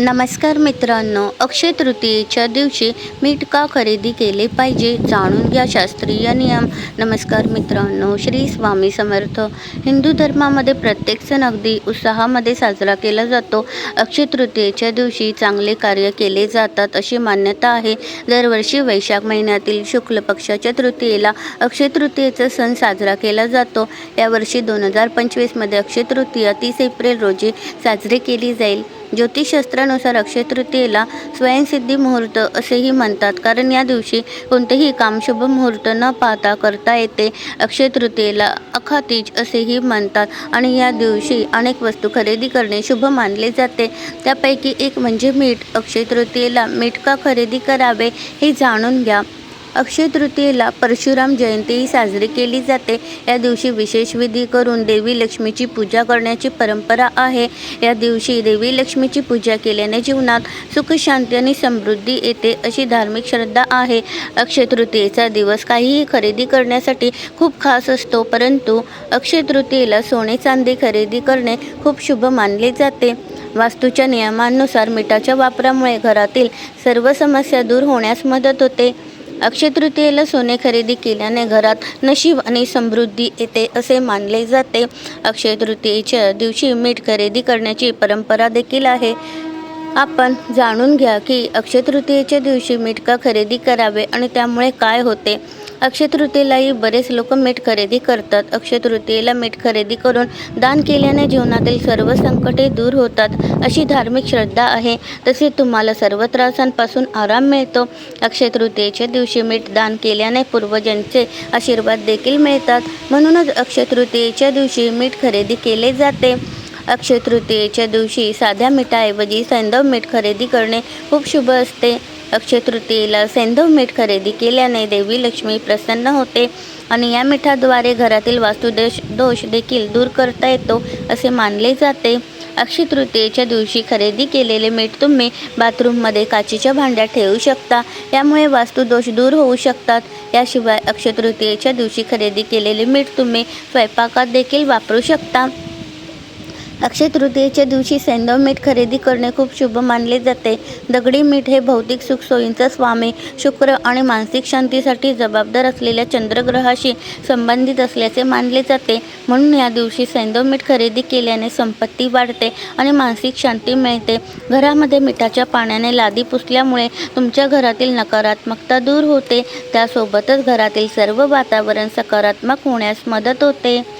नमस्कार मित्रांनो अक्षय तृतीयेच्या दिवशी मीठ का खरेदी केले पाहिजे जाणून घ्या शास्त्रीय नियम. नमस्कार मित्रांनो श्री स्वामी समर्थ. हिंदू धर्मामध्ये प्रत्येक सण अगदी उत्साहामध्ये साजरा केला जातो. अक्षय तृतीयेच्या दिवशी चांगले कार्य केले जातात अशी मान्यता आहे. दरवर्षी वैशाख महिन्यातील शुक्ल पक्षाच्या तृतीयेला अक्षय तृतीयेचा सण साजरा केला जातो. यावर्षी दोन हजार पंचवीसमध्ये अक्षय तृतीया तीस एप्रिल रोजी साजरी केली जाईल. ज्योतिषशास्त्रानुसार अक्षय तृतीयेला स्वयंसिद्धी मुहूर्त असेही म्हणतात. कारण या दिवशी कोणतेही काम शुभ मुहूर्त न पाहता करता येते. अक्षय तृतीयेला अखातीज असेही म्हणतात आणि या दिवशी अनेक वस्तू खरेदी करणे शुभ मानले जाते. त्यापैकी एक म्हणजे मीठ. अक्षय तृतीयेला मीठ का खरेदी करावे हे जाणून घ्या. अक्षय तृतीयेला परशुराम जयंतीही साजरी केली जाते. या दिवशी विशेष विधी करून देवी लक्ष्मीची पूजा करण्याची परंपरा आहे. या दिवशी देवी लक्ष्मीची पूजा केल्याने जीवनात सुख शांती आणि समृद्धी येते अशी धार्मिक श्रद्धा आहे. अक्षय तृतीयेचा दिवस काहीही खरेदी करण्यासाठी खूप खास असतो परंतु अक्षय तृतीयेला सोने चांदी खरेदी करणे खूप शुभ मानले जाते. वास्तूच्या नियमांनुसार मिठाच्या वापरामुळे घरातील सर्व समस्या दूर होण्यास मदत होते. अक्षय तृतीयेला सोने खरेदी केल्याने घरात नशीब आणि समृद्धी येते असे मानले जाते. अक्षय तृतीयेच्या दिवशी मीठ खरेदी करण्याची परंपरा देखील आहे. आपण जाणून घ्या की अक्षय तृतीयेच्या दिवशी मीठ का खरेदी करावे आणि त्यामुळे काय होते? अक्षय तृतीयेलाही बरेच लोक मीठ खरेदी करतात. अक्षय तृतीयेला मीठ खरेदी करून दान केल्याने जीवनातील सर्व संकटे दूर होतात अशी धार्मिक श्रद्धा आहे. तसेच तुम्हाला सर्व त्रासांपासून आराम मिळतो. अक्षय तृतीयेच्या दिवशी मीठ दान केल्याने पूर्वजांचे आशीर्वाद देखील मिळतात. म्हणूनच अक्षय तृतीयेच्या दिवशी मीठ खरेदी केले जाते. अक्षय तृतीयेच्या दिवशी साध्या मिठाऐवजी सैंधव मीठ खरेदी करणे खूप शुभ असते. अक्षय तृतीयेला सैंधव मीठ खरेदी केल्याने देवी लक्ष्मी प्रसन्न होते आणि या मिठाद्वारे घरातील वास्तुदोष दोष देखील दूर करता येतो असे मानले जाते. अक्षय तृतीयेच्या दिवशी खरेदी केलेले मीठ तुम्ही बाथरूममध्ये काचेच्या भांड्यात ठेवू शकता. यामुळे वास्तुदोष दूर होऊ शकतात. याशिवाय अक्षय तृतीयेच्या दिवशी खरेदी केलेले मीठ तुम्ही स्वयंपाकात देखील वापरू शकता. अक्षय तृतीयेच्या दिवशी सेंदव मीठ खरेदी करणे खूप शुभ मानले जाते. दगडी मीठ हे भौतिक सुखसोयींचा स्वामी शुक्र आणि मानसिक शांतीसाठी जबाबदार असलेल्या चंद्रग्रहाशी संबंधित असल्याचे मानले जाते. म्हणून या दिवशी सेंदव मीठ खरेदी केल्याने संपत्ती वाढते आणि मानसिक शांती मिळते. घरामध्ये मिठाच्या पाण्याने लादी पुसल्यामुळे तुमच्या घरातील नकारात्मकता दूर होते. त्यासोबतच घरातील सर्व वातावरण सकारात्मक होण्यास मदत होते.